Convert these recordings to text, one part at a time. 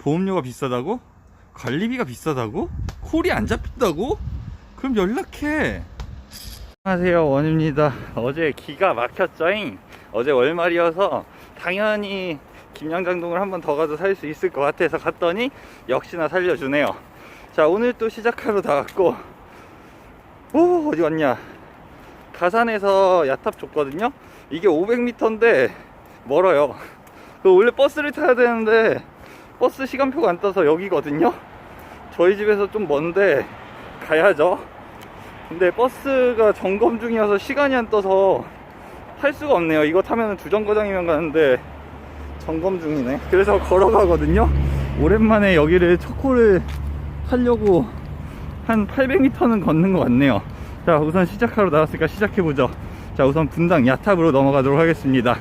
보험료가 비싸다고? 관리비가 비싸다고? 콜이 안 잡힌다고? 그럼 연락해. 안녕하세요 원입니다. 어제 기가 막혔죠잉? 어제 월말이어서 당연히 김양장동을 한 번 더 가도 살수 있을 것 같아서 갔더니 역시나 살려주네요. 자 오늘 또 시작하러 나왔고 오 어디 왔냐? 가산에서 야탑 줬거든요? 이게 500m인데 멀어요. 그 원래 버스를 타야 되는데 버스 시간표가 안 떠서 여기거든요. 저희 집에서 좀 먼데 가야죠. 근데 버스가 점검 중이어서 시간이 안 떠서 할 수가 없네요. 이거 타면 주정거장이면 가는데 점검 중이네. 그래서 걸어가거든요. 오랜만에 여기를 첫코를 타려고 한 800m는 걷는 것 같네요. 자 우선 시작하러 나왔으니까 시작해보죠. 자 우선 분당 야탑으로 넘어가도록 하겠습니다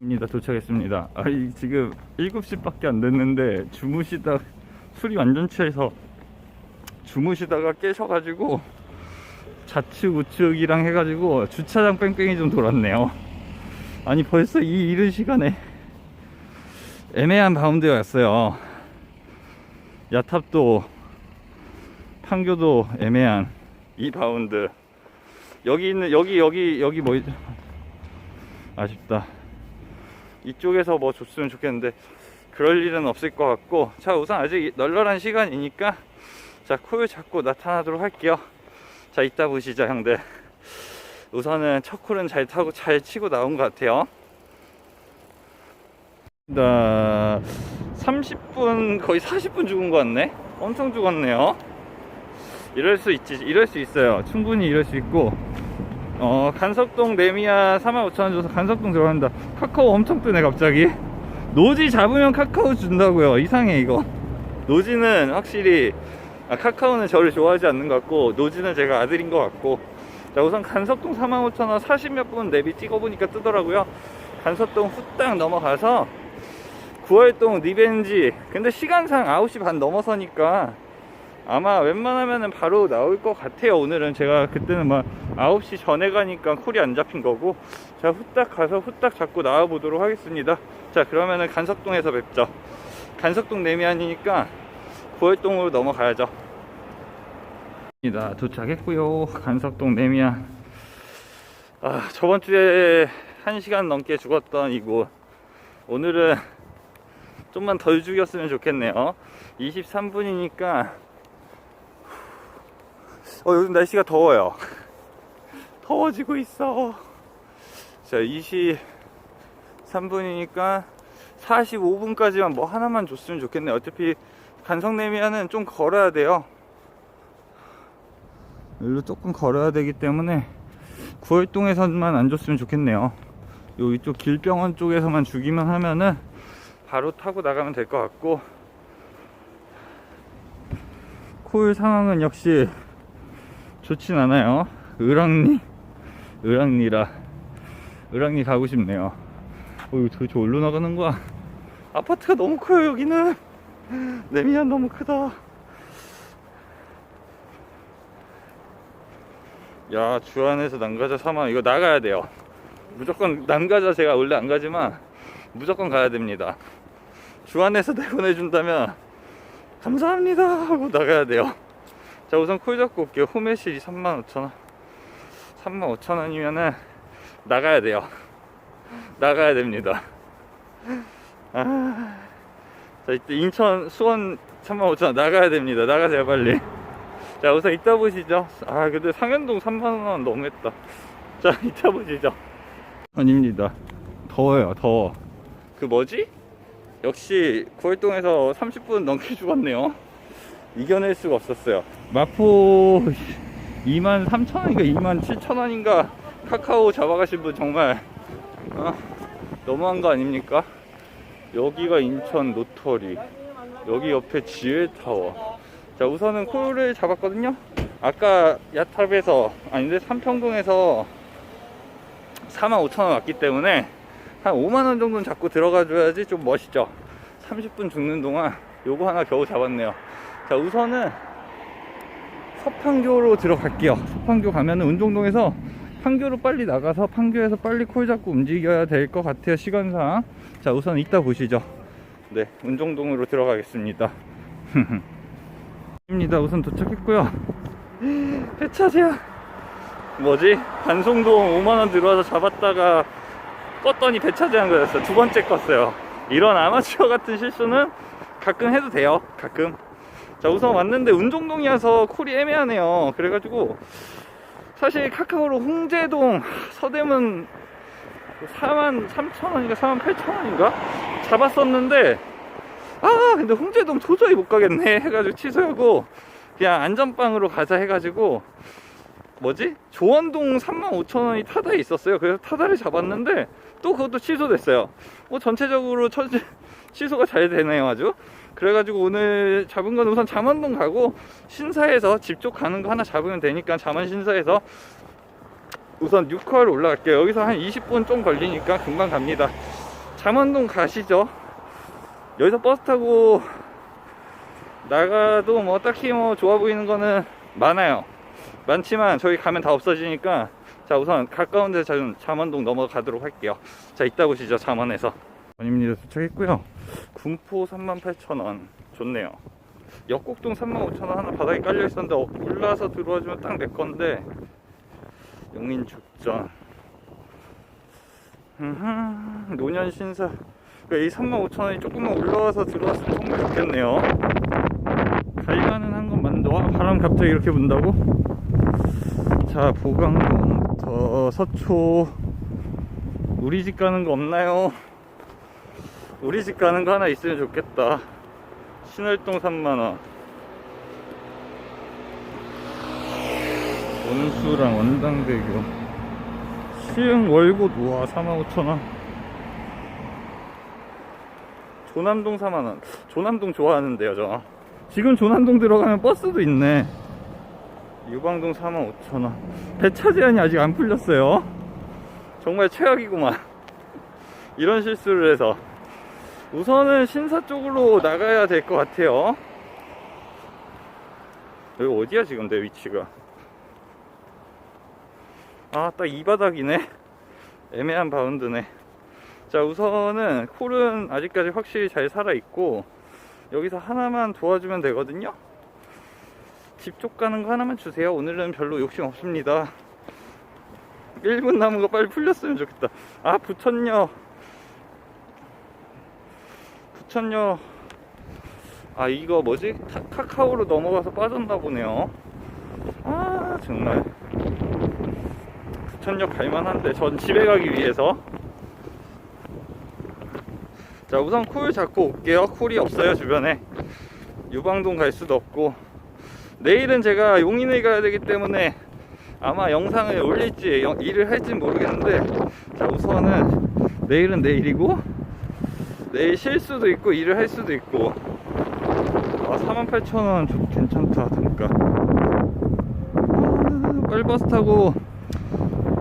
입니다. 도착했습니다. 아이 지금 7시밖에 안 됐는데 주무시다 술이 완전 취해서 주무시다가 깨셔가지고 좌측 우측이랑 해가지고 주차장 뺑뺑이 좀 돌았네요. 아니 벌써 이 이른 시간에 애매한 바운드에 왔어요. 야탑도 판교도 애매한 이 바운드. 여기 있는 여기 여기 여기 뭐 있- 아쉽다 이쪽에서 뭐 줬으면 좋겠는데 그럴 일은 없을 것 같고 자 우선 아직 널널한 시간이니까 자콜 잡고 나타나도록 할게요. 자 이따 보시죠 형들. 우선은 첫 콜은 잘 타고 잘 치고 나온 것 같아요. 나 30분 거의 40분 죽은 것 같네? 엄청 죽었네요. 이럴 수 있지 이럴 수 있어요. 충분히 이럴 수 있고 어 간석동 레미아 45,000원 줘서 간석동 들어간다. 카카오 엄청 뜨네 갑자기. 노지 잡으면 카카오 준다고요. 이상해 이거. 노지는 확실히 아, 카카오는 저를 좋아하지 않는 것 같고 노지는 제가 아들인 것 같고. 자 우선 간석동 45,000원 40몇 분 내비 찍어보니까 뜨더라고요. 간석동 후딱 넘어가서 9월동 리벤지. 근데 시간상 9시 반 넘어서니까 아마 웬만하면은 바로 나올 것 같아요. 오늘은 제가 그때는 막 9시 전에 가니까 콜이 안 잡힌 거고 자 후딱 가서 후딱 잡고 나와 보도록 하겠습니다. 자 그러면은 간석동에서 뵙죠. 간석동 내미안이니까 9월동으로 넘어가야죠. 니다. 도착했고요. 간석동 내미안. 아 저번 주에 1시간 넘게 죽었던 이곳. 오늘은 좀만 덜 죽였으면 좋겠네요. 23분이니까 어, 요즘 날씨가 더워요. 더워지고 있어. 자, 23분이니까 45분까지만 뭐 하나만 줬으면 좋겠네. 어차피 간성내면은 좀 걸어야 돼요. 일로 조금 걸어야 되기 때문에 구월동에서만 안 줬으면 좋겠네요. 요 이쪽 길병원 쪽에서만 주기만 하면은 바로 타고 나가면 될 것 같고 콜 상황은 역시 좋진 않아요. 을왕리, 을왕리라. 을왕리 가고 싶네요. 어, 이거 도대체 어디로 나가는 거야? 아파트가 너무 커요, 여기는. 내미안 너무 크다. 야, 주안에서 남가자 3만 이거 나가야 돼요. 무조건 남가자 제가 원래 안 가지만 무조건 가야 됩니다. 주안에서 내보내준다면 감사합니다 하고 나가야 돼요. 자 우선 콜 잡고 올게요. 호메실이 35,000원. 35,000원이면은 나가야 돼요. 나가야 됩니다. 아... 자 이때 인천 수원 35,000원 나가야 됩니다. 나가세요 빨리. 자 우선 이따 보시죠. 아 근데 상현동 3만원 너무했다. 자 이따 보시죠. 아닙니다. 더워요 더워. 그 뭐지? 역시 구월동에서 30분 넘게 죽었네요. 이겨낼 수가 없었어요. 마포 2만 3천원인가 2만 7천원인가 카카오 잡아가신 분 정말 어, 너무한 거 아닙니까? 여기가 인천 노터리 여기 옆에 지혜타워. 자 우선은 콜을 잡았거든요. 아까 야탑에서 아닌데 삼평동에서 4만 5천원 왔기 때문에 한 5만원 정도는 잡고 들어가 줘야지 좀 멋있죠. 30분 죽는 동안 요거 하나 겨우 잡았네요. 자 우선은 서판교로 들어갈게요 서판교 가면은 운동동에서 판교로 빨리 나가서 판교에서 빨리 콜 잡고 움직여야 될 것 같아요 시간상 자 우선 이따 보시죠 네, 운정동으로 들어가겠습니다. 입니다. 우선 도착했고요. 배차제야. 뭐지? 반송동 5만원 들어와서 잡았다가 껐더니 배차제한 거였어. 두 번째 껐어요. 이런 아마추어 같은 실수는 가끔 해도 돼요. 가끔. 자, 우선 왔는데 운정동이어서 콜이 애매하네요. 그래가지고 사실 카카오로 홍제동 서대문 4만 3천 원인가 4만 8천 원인가? 잡았었는데 아 근데 홍제동 도저히 못 가겠네 해가지고 취소하고 그냥 안전빵으로 가자 해가지고 뭐지? 조원동 3만 5천 원이 타다에 있었어요. 그래서 타다를 잡았는데 또 그것도 취소됐어요. 뭐 전체적으로 처, 취소가 잘 되네요 아주 그래가지고 오늘 잡은 건 우선 잠원동 가고 신사에서 집 쪽 가는 거 하나 잡으면 되니까 잠원 신사에서 우선 6컬 올라갈게요. 여기서 한 20분 좀 걸리니까 금방 갑니다. 잠원동 가시죠. 여기서 버스 타고 나가도 뭐 딱히 뭐 좋아 보이는 거는 많아요. 많지만 저기 가면 다 없어지니까 자 우선 가까운 데 자- 잠원동 넘어가도록 할게요. 자 이따 보시죠 잠원에서. 원입니다 도착했고요. 군포 38,000원 좋네요. 역곡동 35,000원 하나 바닥에 깔려 있었는데 어, 올라와서 들어와주면 딱 내 건데 용인 죽전 노년 신사 그러니까 이 35,000원이 조금만 올라와서 들어왔으면 정말 좋겠네요 갈만은 한 건 맞는데 와 바람 갑자기 이렇게 분다고? 자 보강동 더 서초 우리 집 가는 거 없나요? 우리 집 가는 거 하나 있으면 좋겠다. 신월동 3만원. 원수랑 원당대교. 시흥 월곶 우와 45,000원. 조남동 4만원. 조남동 좋아하는데요 저. 지금 조남동 들어가면 버스도 있네. 유방동 45,000원. 배차 제한이 아직 안 풀렸어요. 정말 최악이구만. 이런 실수를 해서 우선은 신사 쪽으로 나가야 될 것 같아요 여기 어디야 지금 내 위치가 아, 딱 이 바닥이네. 애매한 바운드네. 자, 우선은 콜은 아직까지 확실히 잘 살아있고, 여기서 하나만 도와주면 되거든요. 집 쪽 가는 거 하나만 주세요. 오늘은 별로 욕심 없습니다. 1분 남은 거 빨리 풀렸으면 좋겠다. 아, 부천역. 부천역. 아, 이거 뭐지? 카- 카카오로 넘어가서 빠졌나 보네요. 아, 정말. 부천역 갈만한데 전 집에 가기 위해서 자 우선 쿨 잡고 올게요 쿨이 없어요 주변에 유방동 갈 수도 없고 내일은 제가 용인을 가야 되기 때문에 아마 영상을 올릴지 영- 일을 할지 모르겠는데 자 우선은 내일은 내일이고 내일 쉴 수도 있고 일을 할 수도 있고 아 48,000원 좀 괜찮다 단가 아, 빨리 버스 타고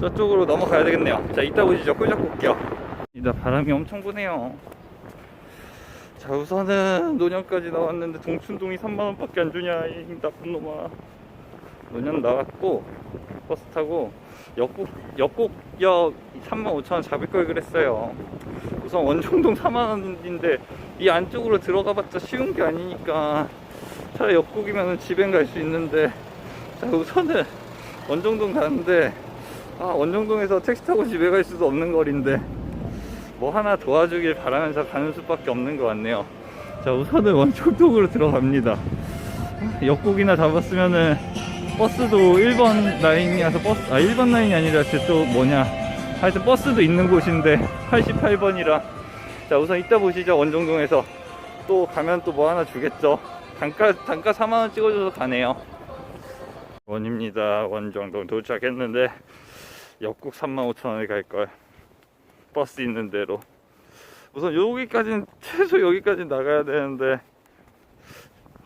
저쪽으로 넘어가야 되겠네요. 자, 이따 보시죠. 꿀 잡고 올게요. 이다 바람이 엄청 부네요. 자, 우선은 노년까지 나왔는데 동춘동이 3만원 밖에 안 주냐, 이 나쁜 놈아. 노년 나왔고, 버스 타고, 역곡, 역곡역 35,000원 잡을 걸 그랬어요. 우선 원종동 4만원인데, 이 안쪽으로 들어가 봤자 쉬운 게 아니니까, 차라리 역곡이면 집엔 갈 수 있는데, 자, 우선은 원종동 가는데, 아 원정동에서 택시 타고 집에 갈 수도 없는 거리인데 뭐 하나 도와주길 바라면서 가는 수밖에 없는 것 같네요. 자 우선은 원정동으로 들어갑니다. 역곡이나 잡았으면은 버스도 1번 라인이라서 버스 아 1번 라인이 아니라 또 뭐냐 하여튼 버스도 있는 곳인데 88번이라. 자 우선 이따 보시죠. 원정동에서. 또 가면 또 뭐 하나 주겠죠. 단가 단가 4만원 찍어줘서 가네요. 원입니다. 원정동 도착했는데 역국 35,000원에 갈걸. 버스 있는 대로. 우선 여기까지는 최소 여기까지 나가야 되는데.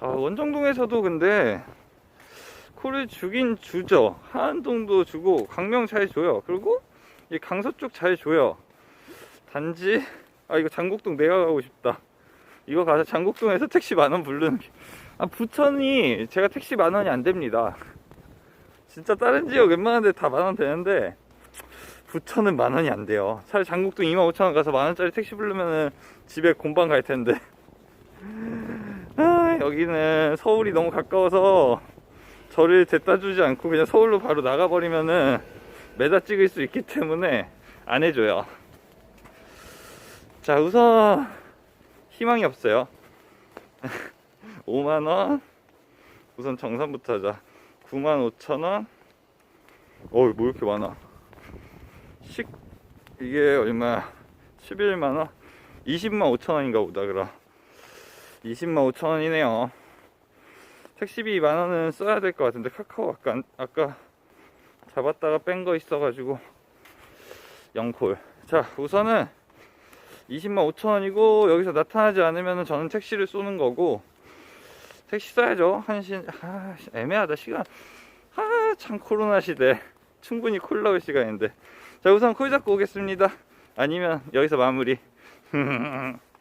아 원정동에서도 근데 콜을 주긴 주죠 하안동도 주고 잘 줘요. 그리고 이 강서 쪽 잘 줘요 단지 아 이거 장곡동 내가 가고 싶다 이거 가서 장곡동에서 택시 만원 부르는 게 아 부천이 제가 택시 만원이 안 됩니다 진짜 다른 지역 웬만한 데 다 만원 되는데 부천은 만 원이 안 돼요. 차라리 장국동 2만 5천 원 가서 만 원짜리 택시 부르면은 집에 곰방 갈 텐데. 아, 여기는 서울이 너무 가까워서 저를 데다 주지 않고 그냥 서울로 바로 나가버리면은 매다 찍을 수 있기 때문에 안 해줘요. 자, 우선 희망이 없어요. 5만 원. 우선 정산부터 하자. 9만 5천 원. 어이, 뭐 이렇게 많아. 식, 이게 얼마야? 11만 원? 20만 5천 원인가 보다, 그럼. 20만 5천 원이네요. 택시비 만 원은 써야 될 것 같은데, 카카오 아까, 안- 아까 잡았다가 뺀 거 있어가지고, 0콜. 자, 우선은 20만 5천 원이고, 여기서 나타나지 않으면 저는 택시를 쏘는 거고, 택시 써야죠. 한신, 아, 애매하다, 시간. 아, 참, 코로나 시대. 충분히 콜 나올 시간인데. 자, 우선 콜 잡고 오겠습니다. 아니면 여기서 마무리.